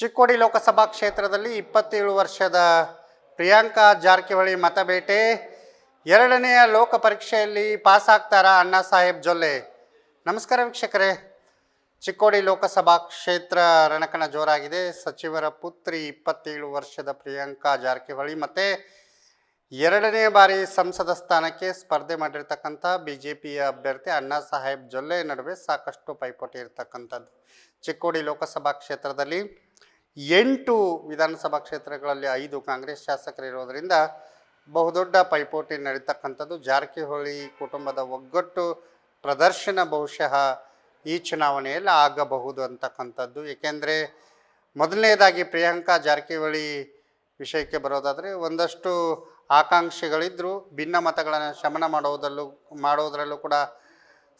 ಚಿಕ್ಕೋಡಿ ಲೋಕಸಭಾ ಕ್ಷೇತ್ರದಲ್ಲಿ ಇಪ್ಪತ್ತೇಳು ವರ್ಷದ ಪ್ರಿಯಾಂಕಾ ಜಾರಕಿಹೊಳಿ ಮತಬೇಟೆ. ಎರಡನೆಯ ಲೋಕ ಪರೀಕ್ಷೆಯಲ್ಲಿ ಪಾಸ್ ಆಗ್ತಾರಾ ಅಣ್ಣಾ ಸಾಹೇಬ್ ಜೊಲ್ಲೆ? ನಮಸ್ಕಾರ ವೀಕ್ಷಕರೇ. ಚಿಕ್ಕೋಡಿ ಲೋಕಸಭಾ ಕ್ಷೇತ್ರ ರಣಕಣ ಜೋರಾಗಿದೆ. ಸಚಿವರ ಪುತ್ರಿ ಇಪ್ಪತ್ತೇಳು ವರ್ಷದ ಪ್ರಿಯಾಂಕಾ ಜಾರಕಿಹೊಳಿ ಮತ್ತು ಎರಡನೇ ಬಾರಿ ಸಂಸದ ಸ್ಥಾನಕ್ಕೆ ಸ್ಪರ್ಧೆ ಮಾಡಿರ್ತಕ್ಕಂಥ ಬಿ ಜೆ ಪಿಯ ಅಭ್ಯರ್ಥಿ ಅಣ್ಣಾ ಸಾಹೇಬ್ ಜೊಲ್ಲೆ ನಡುವೆ ಸಾಕಷ್ಟು ಪೈಪೋಟಿ ಇರತಕ್ಕಂಥದ್ದು. ಚಿಕ್ಕೋಡಿ ಲೋಕಸಭಾ ಕ್ಷೇತ್ರದಲ್ಲಿ ಎಂಟು ವಿಧಾನಸಭಾ ಕ್ಷೇತ್ರಗಳಲ್ಲಿ ಐದು ಕಾಂಗ್ರೆಸ್ ಶಾಸಕರಿರೋದರಿಂದ ಬಹುದೊಡ್ಡ ಪೈಪೋಟಿ ನಡೀತಕ್ಕಂಥದ್ದು. ಜಾರಕಿಹೊಳಿ ಕುಟುಂಬದ ಒಗ್ಗಟ್ಟು ಪ್ರದರ್ಶನ ಬಹುಶಃ ಈ ಚುನಾವಣೆಯಲ್ಲಿ ಆಗಬಹುದು ಅಂತಕ್ಕಂಥದ್ದು. ಏಕೆಂದರೆ ಮೊದಲನೇದಾಗಿ ಪ್ರಿಯಾಂಕಾ ಜಾರಕಿಹೊಳಿ ವಿಷಯಕ್ಕೆ ಬರೋದಾದರೆ ಒಂದಷ್ಟು ಆಕಾಂಕ್ಷೆಗಳಿದ್ದರೂ ಭಿನ್ನ ಮತಗಳನ್ನು ಶಮನ ಮಾಡೋದಲ್ಲೂ, ಮಾಡೋದರಲ್ಲೂ ಕೂಡ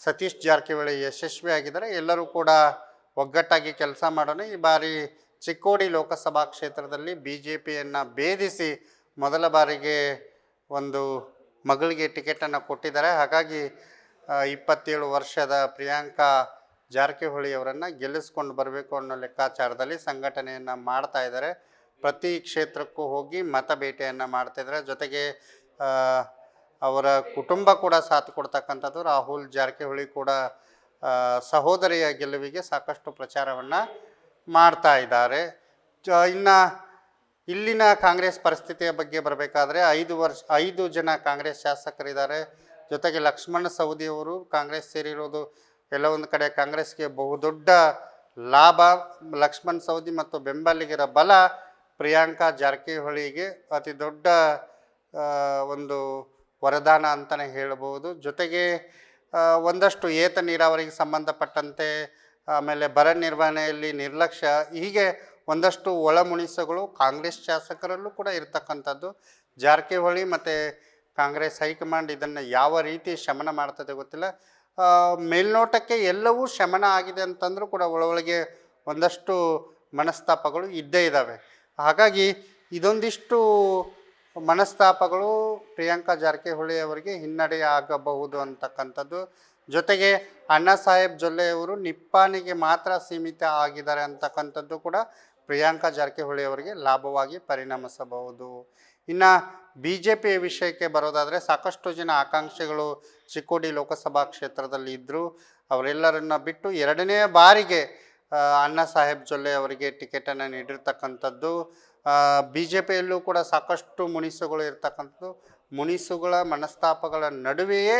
ಸತೀಶ್ ಜಾರಕಿಹೊಳಿ ಯಶಸ್ವಿಯಾಗಿದ್ದಾರೆ. ಎಲ್ಲರೂ ಕೂಡ ಒಗ್ಗಟ್ಟಾಗಿ ಕೆಲಸ ಮಾಡೋಣ. ಈ ಬಾರಿ ಚಿಕ್ಕೋಡಿ ಲೋಕಸಭಾ ಕ್ಷೇತ್ರದಲ್ಲಿ ಬಿ ಜೆ ಪಿಯನ್ನು ಭೇದಿಸಿ ಮೊದಲ ಬಾರಿಗೆ ಒಂದು ಮಗಳಿಗೆ ಟಿಕೆಟನ್ನು ಕೊಟ್ಟಿದ್ದಾರೆ. ಹಾಗಾಗಿ ಇಪ್ಪತ್ತೇಳು ವರ್ಷದ ಪ್ರಿಯಾಂಕಾ ಜಾರಕಿಹೊಳಿ ಅವರನ್ನು ಗೆಲ್ಲಿಸ್ಕೊಂಡು ಬರಬೇಕು ಅನ್ನೋ ಲೆಕ್ಕಾಚಾರದಲ್ಲಿ ಸಂಘಟನೆಯನ್ನು ಮಾಡ್ತಾ ಇದ್ದಾರೆ. ಪ್ರತಿ ಕ್ಷೇತ್ರಕ್ಕೂ ಹೋಗಿ ಮತ ಭೇಟಿಯನ್ನು ಮಾಡ್ತಾಯಿದ್ದಾರೆ ಜೊತೆಗೆ ಅವರ ಕುಟುಂಬ ಕೂಡ ಸಾಥ್ ಕೊಡ್ತಕ್ಕಂಥದ್ದು ರಾಹುಲ್ ಜಾರಕಿಹೊಳಿ ಕೂಡ ಸಹೋದರಿಯ ಗೆಲುವಿಗೆ ಸಾಕಷ್ಟು ಪ್ರಚಾರವನ್ನು ಮಾಡ್ತಾ ಇದ್ದಾರೆ. ಇನ್ನು ಇಲ್ಲಿನ ಕಾಂಗ್ರೆಸ್ ಪರಿಸ್ಥಿತಿಯ ಬಗ್ಗೆ ಬರಬೇಕಾದ್ರೆ ಐದು ವರ್ಷ, ಐದು ಜನ ಕಾಂಗ್ರೆಸ್ ಶಾಸಕರಿದ್ದಾರೆ. ಜೊತೆಗೆ ಲಕ್ಷ್ಮಣ ಸವದಿಯವರು ಕಾಂಗ್ರೆಸ್ ಸೇರಿರೋದು ಎಲ್ಲ ಕಡೆ ಕಾಂಗ್ರೆಸ್ಗೆ ಬಹುದೊಡ್ಡ ಲಾಭ. ಲಕ್ಷ್ಮಣ್ ಸವದಿ ಮತ್ತು ಬೆಂಬಲಿಗರ ಬಲ ಪ್ರಿಯಾಂಕಾ ಜಾರಕಿಹೊಳಿಗೆ ಅತಿ ದೊಡ್ಡ ಒಂದು ವರದಾನ ಅಂತಲೇ ಹೇಳ್ಬೋದು. ಜೊತೆಗೆ ಒಂದಷ್ಟು ಏತ ನೀರಾವರಿಗೆ ಸಂಬಂಧಪಟ್ಟಂತೆ ಆಮೇಲೆ ಬರ ನಿರ್ವಹಣೆಯಲ್ಲಿ ನಿರ್ಲಕ್ಷ್ಯ, ಹೀಗೆ ಒಂದಷ್ಟು ಒಳಮುಣಿಸಗಳು ಕಾಂಗ್ರೆಸ್ ಶಾಸಕರಲ್ಲೂ ಕೂಡ ಇರತಕ್ಕಂಥದ್ದು. ಜಾರಕಿಹೊಳಿ ಮತ್ತು ಕಾಂಗ್ರೆಸ್ ಹೈಕಮಾಂಡ್ ಇದನ್ನು ಯಾವ ರೀತಿ ಶಮನ ಮಾಡ್ತದೆ ಗೊತ್ತಿಲ್ಲ. ಮೇಲ್ನೋಟಕ್ಕೆ ಎಲ್ಲವೂ ಶಮನ ಆಗಿದೆ ಅಂತಂದರೂ ಕೂಡ ಒಳೊಳಗೆ ಒಂದಷ್ಟು ಮನಸ್ತಾಪಗಳು ಇದ್ದೇ ಇದ್ದಾವೆ ಹಾಗಾಗಿ ಇದೊಂದಿಷ್ಟು ಮನಸ್ತಾಪಗಳು ಪ್ರಿಯಾಂಕಾ ಜಾರಕಿಹೊಳಿ ಅವರಿಗೆ ಹಿನ್ನಡೆ ಆಗಬಹುದು ಅಂತಕ್ಕಂಥದ್ದು. ಜೊತೆಗೆ ಅಣ್ಣಾ ಸಾಹೇಬ್ ಜೊಲ್ಲೆಯವರು ನಿಪ್ಪಾನಿಗೆ ಮಾತ್ರ ಸೀಮಿತ ಆಗಿದ್ದಾರೆ ಅಂತಕ್ಕಂಥದ್ದು ಕೂಡ ಪ್ರಿಯಾಂಕಾ ಜಾರಕಿಹೊಳಿ ಅವರಿಗೆ ಲಾಭವಾಗಿ ಪರಿಣಮಿಸಬಹುದು. ಇನ್ನು ಬಿ ಜೆ ಪಿಯ ವಿಷಯಕ್ಕೆ ಬರೋದಾದರೆ ಸಾಕಷ್ಟು ಜನ ಆಕಾಂಕ್ಷಿಗಳು ಚಿಕ್ಕೋಡಿ ಲೋಕಸಭಾ ಕ್ಷೇತ್ರದಲ್ಲಿ ಇದ್ದರು ಅವರೆಲ್ಲರನ್ನ ಬಿಟ್ಟು ಎರಡನೇ ಬಾರಿಗೆ ಅಣ್ಣಾ ಸಾಹೇಬ್ ಜೊಲ್ಲೆ ಅವರಿಗೆ ಟಿಕೆಟನ್ನು ನೀಡಿರ್ತಕ್ಕಂಥದ್ದು. ಬಿ ಜೆ ಪಿಯಲ್ಲೂ ಕೂಡ ಸಾಕಷ್ಟು ಮುನಿಸುಗಳು ಇರ್ತಕ್ಕಂಥದ್ದು. ಮುನಿಸುಗಳ ಮನಸ್ತಾಪಗಳ ನಡುವೆಯೇ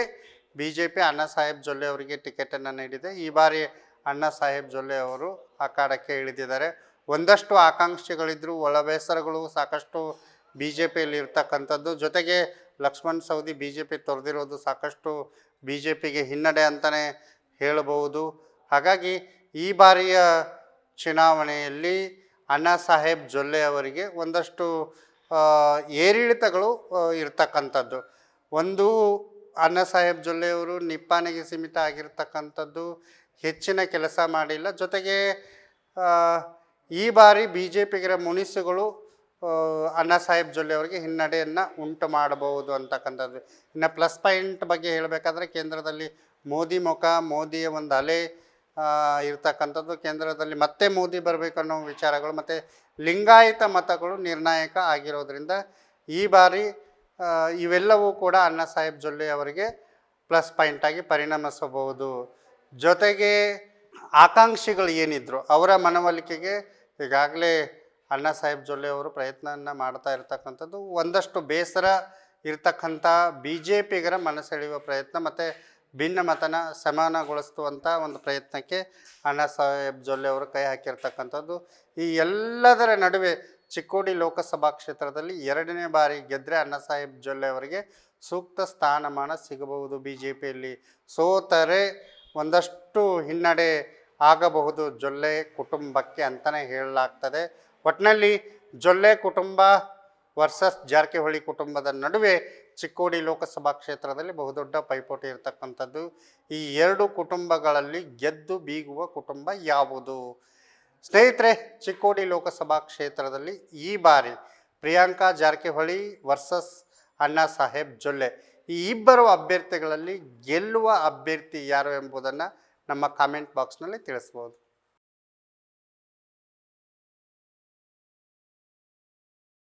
B J P Anna Saheb Jolle ಅವರಿಗೆ ಟಿಕೆಟನ್ನು ನೀಡಿದೆ. ಈ ಬಾರಿ ಅಣ್ಣಾ ಸಾಹೇಬ್ ಜೊಲ್ಲೆ ಅವರು ಅಖಾಡಕ್ಕೆ ಇಳಿದಿದ್ದಾರೆ. ಒಂದಷ್ಟು ಆಕಾಂಕ್ಷೆಗಳಿದ್ದರೂ ಒಳ ಬೇಸರಗಳು ಸಾಕಷ್ಟು ಬಿ ಜೆ ಪಿಯಲ್ಲಿ ಇರ್ತಕ್ಕಂಥದ್ದು. ಜೊತೆಗೆ Laxman Savadi B J P ತೊರೆದಿರೋದು ಸಾಕಷ್ಟು ಬಿ ಜೆ ಪಿಗೆ ಹಿನ್ನಡೆ ಅಂತಲೇ ಹೇಳಬಹುದು. ಹಾಗಾಗಿ ಈ ಬಾರಿಯ ಚುನಾವಣೆಯಲ್ಲಿ ಅಣ್ಣಾ ಸಾಹೇಬ್ ಜೊಲ್ಲೆ ಅವರಿಗೆ ಒಂದಷ್ಟು ಏರಿಳಿತಗಳು ಇರತಕ್ಕಂಥದ್ದು. ಒಂದು ಅಣ್ಣಾ ಸಾಹೇಬ್ ಜೊಲ್ಲೆಯವರು ನಿಪ್ಪಾಣಿಗೆ ಸೀಮಿತ ಆಗಿರ್ತಕ್ಕಂಥದ್ದು ಹೆಚ್ಚಿನ ಕೆಲಸ ಮಾಡಿಲ್ಲ. ಜೊತೆಗೆ ಈ ಬಾರಿ ಬಿ ಜೆ ಪಿಗಿರ ಮುನಿಸುಗಳು ಅಣ್ಣಾ ಸಾಹೇಬ್ ಜೊಲ್ಲೆ ಅವರಿಗೆ ಹಿನ್ನಡೆಯನ್ನು ಉಂಟು ಮಾಡಬಹುದು ಅಂತಕ್ಕಂಥದ್ದು. ಇನ್ನು ಪ್ಲಸ್ ಪಾಯಿಂಟ್ ಬಗ್ಗೆ ಹೇಳಬೇಕಾದ್ರೆ ಕೇಂದ್ರದಲ್ಲಿ ಮೋದಿ ಮುಖ, ಮೋದಿಯ ಒಂದು ಅಲೆ ಇರ್ತಕ್ಕಂಥದ್ದು. ಕೇಂದ್ರದಲ್ಲಿ ಮತ್ತೆ ಮೋದಿ ಬರಬೇಕು ಅನ್ನೋ ವಿಚಾರಗಳು ಮತ್ತು ಲಿಂಗಾಯತ ಮತಗಳು ನಿರ್ಣಾಯಕ ಆಗಿರೋದ್ರಿಂದ ಈ ಬಾರಿ ಇವೆಲ್ಲವೂ ಕೂಡ ಅಣ್ಣಾ ಸಾಹೇಬ್ ಜೊಲ್ಲೆ ಅವರಿಗೆ ಪ್ಲಸ್ ಪಾಯಿಂಟಾಗಿ ಪರಿಣಮಿಸಬಹುದು. ಜೊತೆಗೆ ಆಕಾಂಕ್ಷಿಗಳು ಏನಿದ್ರು ಅವರ ಮನವೊಲಿಕೆಗೆ ಈಗಾಗಲೇ ಅಣ್ಣಾ ಸಾಹೇಬ್ ಜೊಲ್ಲೆ ಅವರು ಪ್ರಯತ್ನವನ್ನು ಮಾಡ್ತಾ ಇರ್ತಕ್ಕಂಥದ್ದು. ಒಂದಷ್ಟು ಬೇಸರ ಇರ್ತಕ್ಕಂಥ ಬಿ ಜೆ ಪಿಗರ ಮನಸೆಳೆಯುವ ಪ್ರಯತ್ನ ಮತ್ತು ಭಿನ್ನ ಮತನ ಸಮಾನಗೊಳಿಸುವಂಥ ಒಂದು ಪ್ರಯತ್ನಕ್ಕೆ ಅಣ್ಣಾ ಸಾಹೇಬ್ ಜೊಲ್ಲೆ ಅವರು ಕೈ ಹಾಕಿರ್ತಕ್ಕಂಥದ್ದು. ಈ ಎಲ್ಲದರ ನಡುವೆ ಚಿಕ್ಕೋಡಿ ಲೋಕಸಭಾ ಕ್ಷೇತ್ರದಲ್ಲಿ ಎರಡನೇ ಬಾರಿ ಗೆದ್ದರೆ ಅಣ್ಣಾ ಸಾಹೇಬ್ ಜೊಲ್ಲೆ ಅವರಿಗೆ ಸೂಕ್ತ ಸ್ಥಾನಮಾನ ಸಿಗಬಹುದು. ಬಿ ಜೆ ಪಿಯಲ್ಲಿ ಸೋತರೆ ಒಂದಷ್ಟು ಹಿನ್ನಡೆ ಆಗಬಹುದು. ಜೊಲ್ಲೆ ಕುಟುಂಬಕ್ಕೆ ಅಂತಲೇ ಹೇಳಲಾಗ್ತದೆ. ಒಟ್ಟಿನಲ್ಲಿ ಜೊಲ್ಲೆ ಕುಟುಂಬ ವರ್ಸಸ್ ಜಾರಕಿಹೊಳಿ ಕುಟುಂಬದ ನಡುವೆ ಚಿಕ್ಕೋಡಿ ಲೋಕಸಭಾ ಕ್ಷೇತ್ರದಲ್ಲಿ ಬಹುದೊಡ್ಡ ಪೈಪೋಟಿ ಇರತಕ್ಕಂಥದ್ದು. ಈ ಎರಡು ಕುಟುಂಬಗಳಲ್ಲಿ ಗೆದ್ದು ಬೀಗುವ ಕುಟುಂಬ ಯಾವುದು? ಸ್ನೇಹಿತರೆ, ಚಿಕ್ಕೋಡಿ ಲೋಕಸಭಾ ಕ್ಷೇತ್ರದಲ್ಲಿ ಈ ಬಾರಿ ಪ್ರಿಯಾಂಕಾ ಜಾರಕಿಹೊಳಿ ವರ್ಸಸ್ ಅಣ್ಣಾ ಸಾಹೇಬ್ ಜೊಲ್ಲೆ. ಈ ಇಬ್ಬರು ಅಭ್ಯರ್ಥಿಗಳಲ್ಲಿ ಗೆಲ್ಲುವ ಅಭ್ಯರ್ಥಿ ಯಾರು ಎಂಬುದನ್ನು ನಮ್ಮ ಕಾಮೆಂಟ್ ಬಾಕ್ಸ್ನಲ್ಲಿ ತಿಳಿಸ್ಬೋದು.